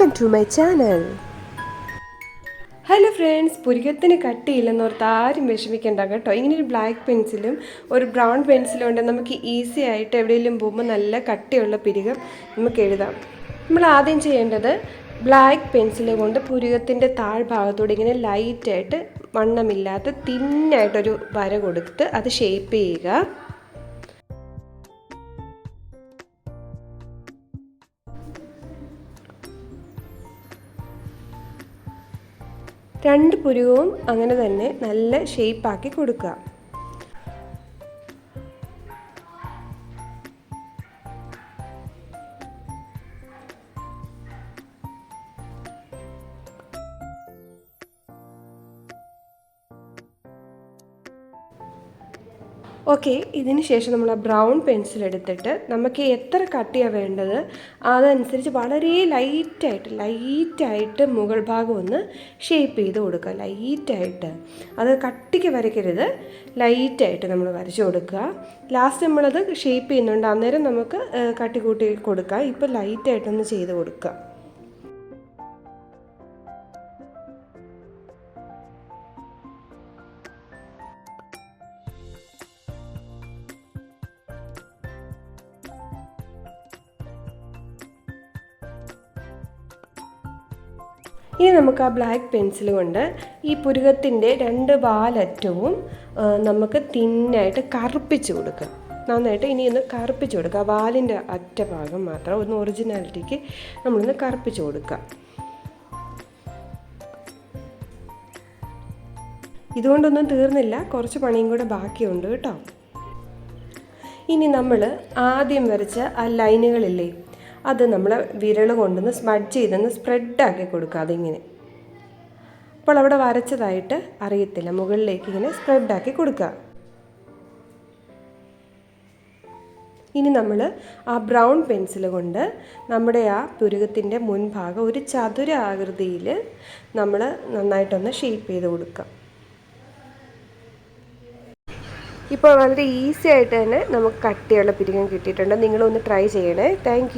Welcome to my channel hello friends പുരികത്തിന് കട്ടിയില്ലെന്നോർത്ത് ആരും വിഷമിക്കേണ്ട കേട്ടോ. ഇങ്ങനെ ഒരു ബ്ലാക്ക് പെൻസിലും ഒരു ബ്രൗൺ പെൻസിലും ഉണ്ട്. നമുക്ക് ഈസി ആയിട്ട് എവിടെയെങ്കിലും പോകുമ്പോൾ നല്ല കട്ടിയുള്ള പിരികം നമുക്ക് എഴുതാം. നമ്മൾ ആദ്യം ചെയ്യേണ്ടത് ബ്ലാക്ക് പെൻസിൽ കൊണ്ട് പുരികത്തിന്റെ താഴ്ഭാഗത്തോടെ ഇങ്ങനെ ലൈറ്റായിട്ട് വണ്ണമില്ലാത്ത തിന്നായിട്ടൊരു വര കൊടുത്ത് അത് ഷേപ്പ് ചെയ്യുക. രണ്ട് പുരുകവും അങ്ങനെ തന്നെ നല്ല ഷേപ്പാക്കി കൊടുക്കുക. ഓക്കെ ഇതിന് ശേഷം നമ്മൾ ആ ബ്രൗൺ പെൻസിൽ എടുത്തിട്ട് നമുക്ക് എത്ര കട്ടിയാണ് വേണ്ടത് അതനുസരിച്ച് വളരെ ലൈറ്റായിട്ട് ലൈറ്റായിട്ട് മുകൾ ഭാഗം ഒന്ന് ഷേപ്പ് ചെയ്ത് കൊടുക്കുക ലൈറ്റായിട്ട് അത് കട്ടിക്ക് വരയ്ക്കരുത് ലൈറ്റായിട്ട് നമ്മൾ വരച്ച് കൊടുക്കുക. ലാസ്റ്റ് നമ്മളത് ഷേപ്പ് ചെയ്യുന്നുണ്ട് അന്നേരം നമുക്ക് കട്ടി കൂട്ടി കൊടുക്കുക. ഇപ്പോൾ ലൈറ്റായിട്ടൊന്ന് ചെയ്ത് കൊടുക്കുക. ഇനി നമുക്ക് ആ ബ്ലാക്ക് പെൻസിൽ കൊണ്ട് ഈ പുരുകത്തിന്റെ രണ്ട് വാലറ്റവും നമുക്ക് തിന്നായിട്ട് കറുപ്പിച്ച് കൊടുക്കാം. നന്നായിട്ട് ഇനി ഒന്ന് കറുപ്പിച്ച് കൊടുക്കുക വാലിന്റെ അറ്റ ഭാഗം മാത്രം ഒന്ന് ഒറിജിനാലിറ്റിക്ക് നമ്മളൊന്ന് കറുപ്പിച്ച് കൊടുക്കുക ഇതുകൊണ്ടൊന്നും തീർന്നില്ല. കുറച്ച് പണിയും കൂടെ ബാക്കിയുണ്ട് കേട്ടോ. ഇനി നമ്മൾ ആദ്യം വരച്ച ആ ലൈനുകളില്ലേ? അത് നമ്മൾ വിരൽ കൊണ്ടൊന്ന് സ്മഡ് ചെയ്തൊന്ന് സ്പ്രെഡാക്കി കൊടുക്കുക അതിങ്ങനെ. അപ്പോൾ അവിടെ വരച്ചതായിട്ട് അറിയത്തില്ല. മുകളിലേക്ക് ഇങ്ങനെ സ്പ്രെഡാക്കി കൊടുക്കുക. ഇനി നമ്മൾ ആ ബ്രൗൺ പെൻസിൽ കൊണ്ട് നമ്മുടെ ആ പുരുകത്തിന്റെ മുൻഭാഗം ഒരു ചതുര ആകൃതിയിൽ നമ്മൾ നന്നായിട്ടൊന്ന് ഷേപ്പ് ചെയ്ത് കൊടുക്കുക. ഇപ്പോൾ വളരെ ഈസി ആയിട്ട് തന്നെ നമുക്ക് കട്ടിയുള്ള പിരികം കിട്ടിയിട്ടുണ്ട്. നിങ്ങളൊന്ന് ട്രൈ ചെയ്യണേ. താങ്ക്